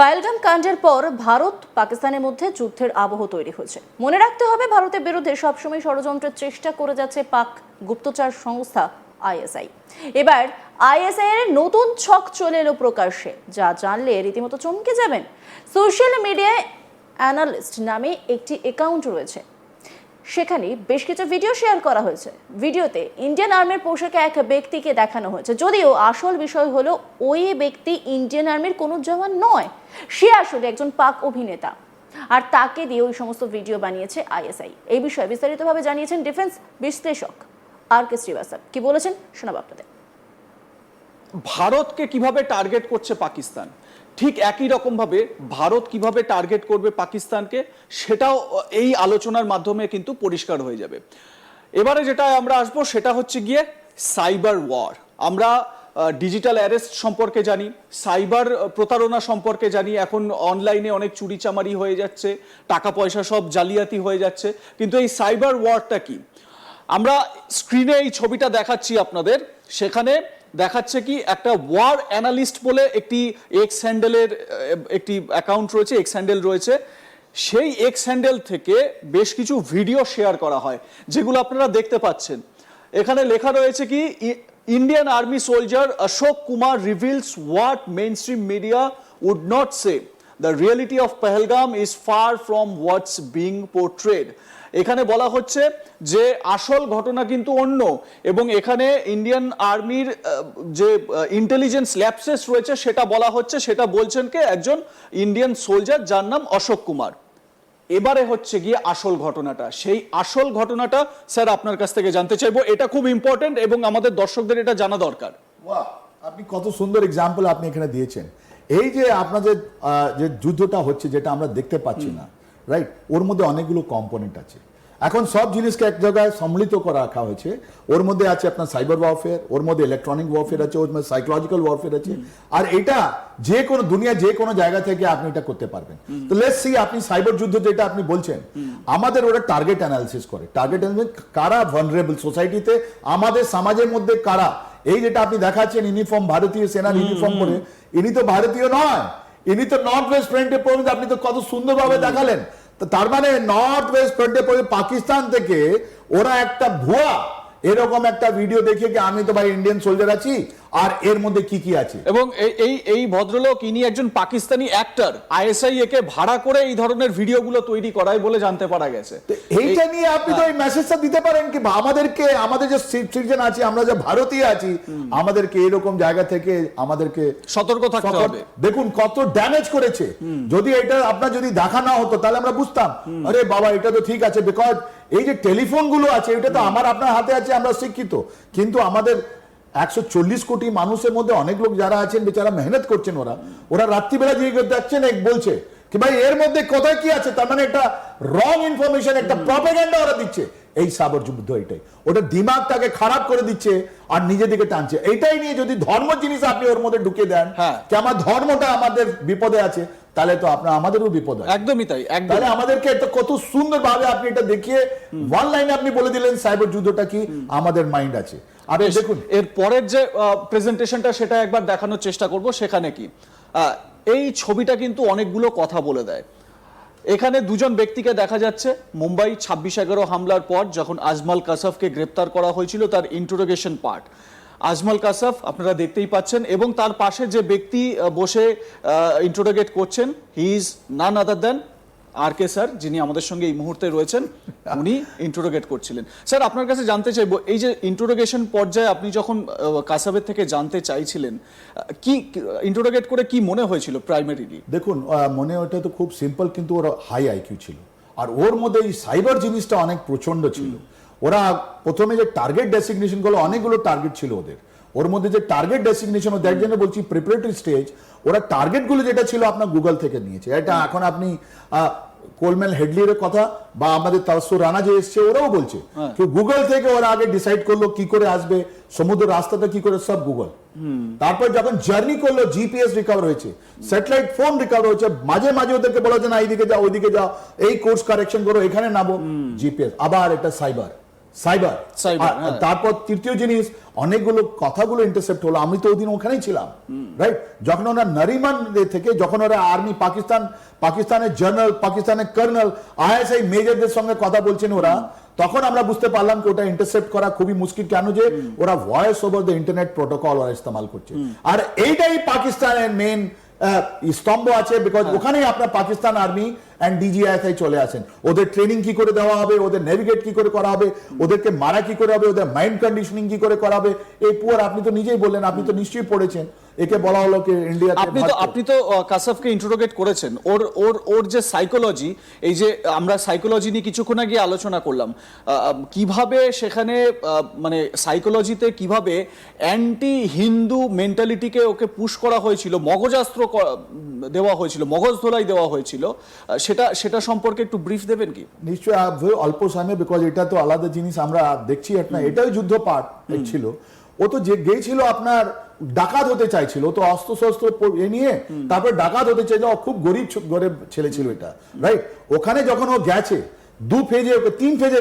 পায়েলগাম কাণ্ডের পর ভারত পাকিস্তানের মধ্যে যুদ্ধের আবহ তৈরি হয়েছে। মনে রাখতে হবে, ভারতের বিরুদ্ধে সবসময় ষড়যন্ত্রের চেষ্টা করে যাচ্ছে পাক গুপ্তচর সংস্থা আইএসআই। এবার আইএসআই এর নতুন ছক চলে এলো প্রকাশ্যে, যা জানলে রীতিমতো চমকে যাবেন। সোশ্যাল মিডিয়ায় অ্যানালিস্ট নামে একটি অ্যাকাউন্ট রয়েছে। সেখানে বেশ কিছু ভিডিও শেয়ার করা হয়েছে। ভিডিওতে ইন্ডিয়ান আর্মির পোশাকে এক ব্যক্তিকে দেখানো হয়েছে। যদিও আসল বিষয় হলো ওই ব্যক্তি ইন্ডিয়ান আর্মির কোনো জওয়ান নয়, সে আসলে একজন পাক অভিনেতা। আর তাকে দিয়ে ওই সমস্ত ভিডিও বানিয়েছে আইএসআই এই বিষয়ে বিস্তারিতভাবে জানিয়েছেন ডিফেন্স বিশ্লেষক আর কে শ্রীবাস্তব কি বলেছেন, শোনাব আপনাদের। ভারতকে কীভাবে টার্গেট করছে পাকিস্তান? ঠিক একই রকম ভাবে ভারত কীভাবে টার্গেট করবে পাকিস্তানকে, সেটাও এই আলোচনার মাধ্যমে কিন্তু পরিষ্কার হয়ে যাবে। এবারে যেটা আমরা আসব, সেটা হচ্ছে গিয়ে সাইবার ওয়ার। আমরা ডিজিটাল অ্যারেস্ট সম্পর্কে জানি, সাইবার প্রতারণা সম্পর্কে জানি, এখন অনলাইনে অনেক চুরিচামারি হয়ে যাচ্ছে টাকা পয়সা সব জালিয়াতি হয়ে যাচ্ছে, কিন্তু এই সাইবার ওয়ারটা কি? আমরা স্ক্রিনে এই ছবিটা দেখাচ্ছি আপনাদের, সেখানে দেখাচ্ছে কি একটা ওয়ার অ্যানালিস্ট বলে একটি এক্স হ্যান্ডেলের একটি অ্যাকাউন্ট রয়েছে এক্স হ্যান্ডেল রয়েছে। সেই এক্স হ্যান্ডেল থেকে বেশ কিছু ভিডিও শেয়ার করা হয়, যেগুলো আপনারা দেখতে পাচ্ছেন। এখানে লেখা রয়েছে কি Indian army soldier Ashok Kumar reveals what mainstream media would not say the reality of Pahalgam is far from what's being portrayed এখানে বলা হচ্ছে যে আসল ঘটনা কিন্তু অন্য এবং এখানে ইন্ডিয়ান আর্মির যে ইন্টেলিজেন্স ল্যাপসেস রয়েছে সেটা বলা হচ্ছে সেটা বলছেন কে? একজন ইন্ডিয়ান সোলজার যার নাম অশোক কুমার। এবারে হচ্ছে গিয়ে আসল ঘটনাটা। সেই আসল ঘটনাটা স্যার আপনার কাছ থেকে জানতে চাইব। এটা খুব ইম্পর্টেন্ট এবং আমাদের দর্শকদের এটা জানা দরকার। বাহ আপনি কত সুন্দর এক্সাম্পল আপনি এখানে দিয়েছেন। এই যে আপনাদের যে যুদ্ধটা হচ্ছে যেটা আমরা দেখতে পাচ্ছি না রাইট ওর মধ্যে অনেকগুলো কম্পোনেন্ট আছে। এখন সব জিনিসকে এক জায়গায় সম্মিলিত করে রাখা হয়েছে। ওর মধ্যে আছে আপনার সাইবার ওয়ারফেয়ার ওর মধ্যে ইলেকট্রনিক ওয়ারফেয়ার আছে ওর মধ্যে সাইকোলজিক্যাল ওয়ারফেয়ার আছে। আর এটা যে কোনো দুনিয়া যে কোনো জায়গা থেকে আপনি এটা করতে পারবেন। তো লেটস সি আপনি সাইবার যুদ্ধ যেটা আপনি বলছেন আমাদের ওরা টার্গেট অ্যানালিসিস করে। টার্গেট অ্যানালিসিস কারা ভালনারেবল সোসাইটিতে আমাদের সমাজের মধ্যে কারা? এই যেটা আপনি দেখাচ্ছেন ইউনিফর্ম ভারতীয় সেনার ইউনিফর্ম পরে ইনি তো ভারতীয় নয় ইনি তো নর্থ ওয়েস্ট ফ্রন্টে পড়বেন আপনি তো কত সুন্দরভাবে দেখালেন। তার মানে নর্থ ওয়েস্ট ফ্রন্টে পাকিস্তান থেকে ওরা একটা ভুয়া এরকম একটা ভিডিও দেখে কি আমি তো ভাই ইন্ডিয়ান সোলজার আছি? আর এর মধ্যে কি কি আছে? এবং এই- এই ভদ্রলোক ইনি একজন পাকিস্তানি অ্যাক্টর আইএসআই একে ভাড়া করে এই ধরনের ভিডিওগুলো তৈরি করায় বলে জানতে পারা গেছে। এইটা নিয়ে আপনি তো এই মেসেজটা দিতে পারেন কি? আমাদেরকে আমাদের যে সিটিজেন আছে আমরা যে ভারতীয় আছি আমাদেরকে এরকম জায়গা থেকে আমাদেরকে সতর্ক থাকতে হবে। দেখুন কত ড্যামেজ করেছে। যদি এটা আপনার যদি দেখা না হতো তাহলে আমরা বুঝতাম। আরে বাবা এটা তো ঠিক আছে বিকজ এই যে টেলিফোনগুলো আছে এটা তো আমার আপনার হাতে আছে আমরা শিক্ষিত। কিন্তু আমাদের একশো চল্লিশ কোটি মানুষের মধ্যে অনেক লোক যারা আছেন বেচারা মেহনত করছেন ওরা। ওরা রাত্রিবেলা যে দেখছেন এক বলছে কি ভাই এর মধ্যে কোথায় কি আছে? তার মানে একটা রং ইনফরমেশন একটা প্রপাগান্ডা ওরা দিচ্ছে। এই সাবর যুদ্ধ এটাই। ওটা দিমাগ তাকে খারাপ করে দিচ্ছে আর নিজে দিকে টানছে। এটাই নিয়ে যদি ধর্ম জিনিস আপনি ওর মধ্যে ঢুকে দেন হ্যাঁ। যে আমার ধর্মটা আমাদের বিপদে আছে? তাহলে তো আপনার আমাদেরও বিপদ আছে একদমই তাই তাহলে আমাদেরকে এটা কত সুন্দর ভাবে আপনি এটা দেখিয়ে ওয়ান লাইনে আপনি বলে দিলেন সাইবার যুদ্ধটা কি আমাদের মাইন্ড আছে। বেশ, দেখুন। এর পরের যে প্রেজেন্টেশনটা সেটা একবার দেখানোর চেষ্টা করব সেখানে কি? আহ, এই ছবিটা কিন্তু অনেকগুলো কথা বলে দেয়। এখানে দুজন ব্যক্তিকে দেখা যাচ্ছে মুম্বাই ছাব্বিশ এগারো হামলার পর যখন আজমাল কাসাফকে গ্রেপ্তার করা হয়েছিল তার ইন্টারোগেশন পার্ট আজমাল কাসাফ, আপনারা দেখতেই পাচ্ছেন, এবং তার পাশে যে ব্যক্তি বসে ইন্টারোগেট করছেন he is none other then R K sir যিনি আমাদের সঙ্গে এই মুহূর্তে রয়েছেন, উনি ইন্টারোগেট করছিলেন। স্যার আপনার কাছে জানতে চাইব, এই যে ইন্টারোগেশন পর্যায়ে আপনি যখন কাসাবের থেকে জানতে চাইছিলেন কি ইন্টারোগেট করে কি মনে হয়েছিল প্রাইমারিলি দেখুন মনে ওটা তো খুব সিম্পল কিন্তু ওর হাই আইকিউ ছিল। আর ওর মধ্যে এই সাইবার জিনিসটা অনেক প্রচণ্ড ছিল। ওরা প্রথমে যে টার্গেট ডেসিগনেশনগুলো অনেকগুলো টার্গেট ছিল ওদের। ওর মধ্যে যে টার্গেট ডেসিগনেশন দেখ জন্য বলছি প্রিপারেটরি স্টেজ ওরা টার্গেটগুলো যেটা ছিল আপনার গুগল থেকে নিয়েছে। এটা এখন আপনি কোলমেল হেডলির কথা বা আমাদের তাসুর রানা যে এসছে ওরাও বলছে। তো গুগল থেকে ওরা আগে ডিসাইড করল কি করে আসবে সমুদ্র রাস্তাটা কি করে সব গুগল তারপর যখন জার্নি করল জিপিএস রিকভার হয়েছে। স্যাটেলাইট ফোন রিকভার হয়েছে। মাঝে মাঝে ওদেরকে বলা যে না এইদিকে যাও ওইদিকে যাও এই কোর্স কারেকশন করো এখানে নামো। জিপিএস আবার এটা সাইবার সাইবার। হ্যাঁ। তারপর তৃতীয় জিনিস অনেকগুলো কথাগুলো ইন্টারসেপ্ট হলো আমি তো ওই দিন ওখানেই ছিলাম রাইট যখন ওরা নারিমান থেকে যখন ওরা আর্মি পাকিস্তান পাকিস্তানের জেনারেল পাকিস্তানের কর্নেল আইএসআই মেজরদের সঙ্গে কথা বলছেন ওরা তখন আমরা বুঝতে পারলাম কি ওটা ইন্টারসেপ্ট করা খুবই মুশকিল কেন যে ওরা voice over the internet protocol ওরা ইস্তেমাল করছে। আর এইটাই পাকিস্তানের মেন স্তম্ভ আছে বিকজ ওখানেই আপনার পাকিস্তান আর্মি অ্যান্ড ডিজিআইএসআই চলে আসেন। ওদের ট্রেনিং কি করে দেওয়া হবে ওদের নেভিগেট কি করে করা হবে ওদেরকে মারা কি করে হবে ওদের মাইন্ড কন্ডিশনিং কি করে করা হবে এই পুয়ার আপনি তো নিজেই বললেন আপনি তো নিশ্চয়ই পড়েছেন। একে বলা হলো কি ইন্ডিয়াতে আপনি তো আপনি তো কাসাফকে ইন্টারোগেট করেছেন। ওর ওর ওর যে সাইকোলজি এই যে আমরা সাইকোলজি নিয়ে কিছুক্ষণ আগে আলোচনা করলাম কীভাবে সেখানে মানে সাইকোলজিতে কীভাবে অ্যান্টি হিন্দু মেন্টালিটিকে ওকে পুশ করা হয়েছিল মগজাস্ত্র দেওয়া হয়েছিল মগজ ধোলাই দেওয়া হয়েছিল সেটা সেটা সম্পর্কে একটু ব্রিফ দেবেন কি? নিশ্চয়ই অল্প সময়ে বিকজ এটা তো আলাদা জিনিস আমরা দেখছি একটা এটাই যুদ্ধ পাঠ ছিল। ও তো যে গিয়েছিল আপনার ডাকাত হতে চাইছিল, তো অস্ত্র শস্ত্র এ নিয়ে তারপর ডাকাত হতে চাইছিল খুব গরিব গরিব ছেলে ছিল এটা রাইট ওখানে যখন ও গেছে, দু ফেজে ওকে, তিন ফেজে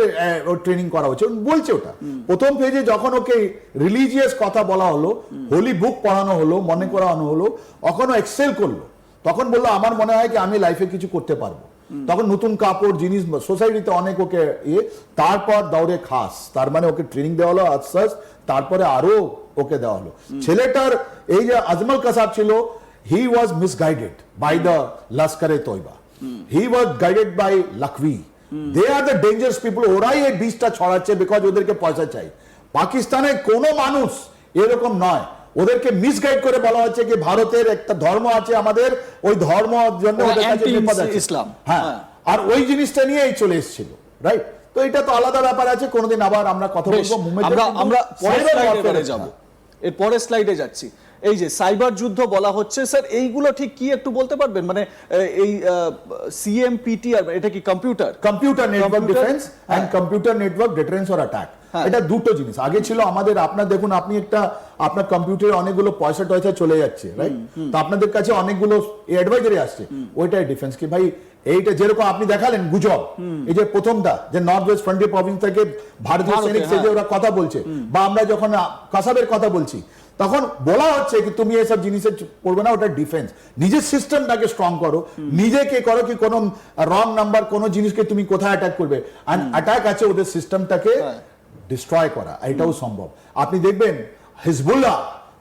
ট্রেনিং করা হচ্ছে বলছে ওটা। প্রথম ফেজে যখন ওকে রিলিজিয়াস কথা বলা হলো হোলি বুক পড়ানো হলো, মনে করানো হলো তখন এক্সেল করল। তখন বলল, আমার মনে হয় কি আমি লাইফে কিছু করতে পারব। তখন নতুন কাপড় জিনিস সোসাইটিতে অনেক ওকে ইয়ে তারপর দৌড়ে খাস। তার মানে ওকে ট্রেনিং দেওয়া হলো আশ্বাস তারপরে আরও ওকে দেওয়া হলো। ছেলেটার এই যে আজমল কাসাব ছিল he was misguided by the Lashkar-e-Taiba he was guided by Lakhvi they are the dangerous people ওরাই এই বীজটা ছড়াচ্ছে বিকজ ওদেরকে পয়সা চাই। পাকিস্তানের কোনো মানুষ এরকম নয়। ওদেরকে মিসগাইড করে বলা হচ্ছে কি ভারতের একটা ধর্ম আছে আমাদের ওই ধর্ম জন্য। ইসলাম। হ্যাঁ হ্যাঁ। আর ওই জিনিসটা নিয়েই চলে এসেছিল রাইট তো এটা তো আলাদা ব্যাপার আছে কোনোদিন আবার আমরা কথা বলব আমরা আমরা পরের স্লাইডে। যাব এর পরের স্লাইডে যাচ্ছি এই যে সাইবার যুদ্ধ বলা হচ্ছে স্যার এইগুলো ঠিক কি একটু বলতে পারবেন মানে এই সিএমপিটি আর এটা কি computer computer network defence and computer network deterrence or attack. এটা দুটো জিনিস। আগে ছিল আমাদের আপনার দেখুন আপনি একটা আপনার কম্পিউটারে অনেকগুলো পয়সা টয়সা চলে যাচ্ছে রাইট তো আপনাদের কাছে অনেকগুলো অ্যাডভাইজারি আসছে। ওইটাই ডিফেন্স কি? ভাই এইটা যেরকম আপনি দেখালেন গুজব। এই যে প্রথমটা যে নর্থ ওয়েস্ট ফ্রন্টিয়ার প্রভিন্স থেকে ভারতীয় সৈনিক হ্যাঁ। সেজে ওরা কথা বলছে বা আমরা যখন কাসাবের কথা বলছি তখন বলা হচ্ছে কি তুমি এসব জিনিসের পড়বে না ওটা ডিফেন্স নিজের সিস্টেমটাকে স্ট্রং করো। নিজেকে করো কি কোনো রং নাম্বার কোনো জিনিসকে তুমি কোথায় অ্যাটাক করবে? আর অ্যাটাক আছে ওদের সিস্টেমটাকে হ্যাঁ। ডিস্ট্রয় করা এটাও সম্ভব। আপনি দেখবেন হিজবুল্লাহ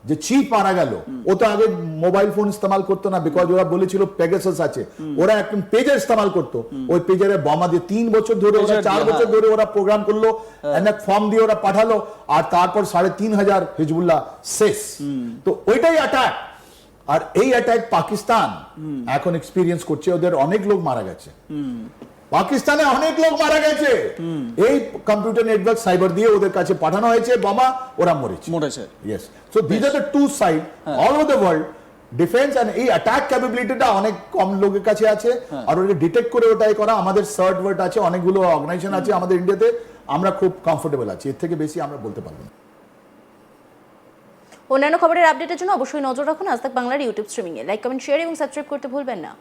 যে চিফ মারা গেল ও তো আগে মোবাইল ফোন ইস্তেমাল করতো না বিকজ ওরা বলেছিল পেগাসাস আছে। ওরা একদম পেজার ইস্তেমাল করতো। ওই পেজারে বোমা দিয়ে তিন বছর ধরে ওরা চার বছর হ্যাঁ। ধরে ওরা প্রোগ্রাম করল একটা ফর্ম দিয়ে ওরা পাঠালো আর তারপর সাড়ে তিন হাজার হিজবুল্লাহ শেষ। তো ওইটাই অ্যাটাক আর এই অ্যাটাক পাকিস্তান এখন এক্সপিরিয়েন্স করছে ওদের অনেক লোক মারা গেছে। পাকিস্তানে অনেক লোক মারা গেছে। এই কম্পিউটার নেটওয়ার্ক সাইবার দিয়ে ওদের কাছে পাঠানো হয়েছে বোমা ওরা মরেছে। মরেছে। Yes so these are the two side all over the world defence and এই অ্যাটাক ক্যাপাবিলিটিটা অনেক কম লোকের কাছে আছে। আর ওটা ডিটেক্ট করে ওটাই করা। আমাদের সার্ট ওয়ার্ড আছে অনেকগুলো অর্গানাইজেশন আছে আমাদের ইন্ডিয়াতে আমরা খুব কমফোর্টেবল আছি। এর থেকে বেশি আমরা বলতে পারব না। অন্যান্য খবরের আপডেটের জন্য অবশ্যই নজর রাখুন আজ তাক বাংলার ইউটিউব স্ট্রিমিংয়ে লাইক কমেন্ট শেয়ার এবং সাবস্ক্রাইব করতে ভুলবেন না।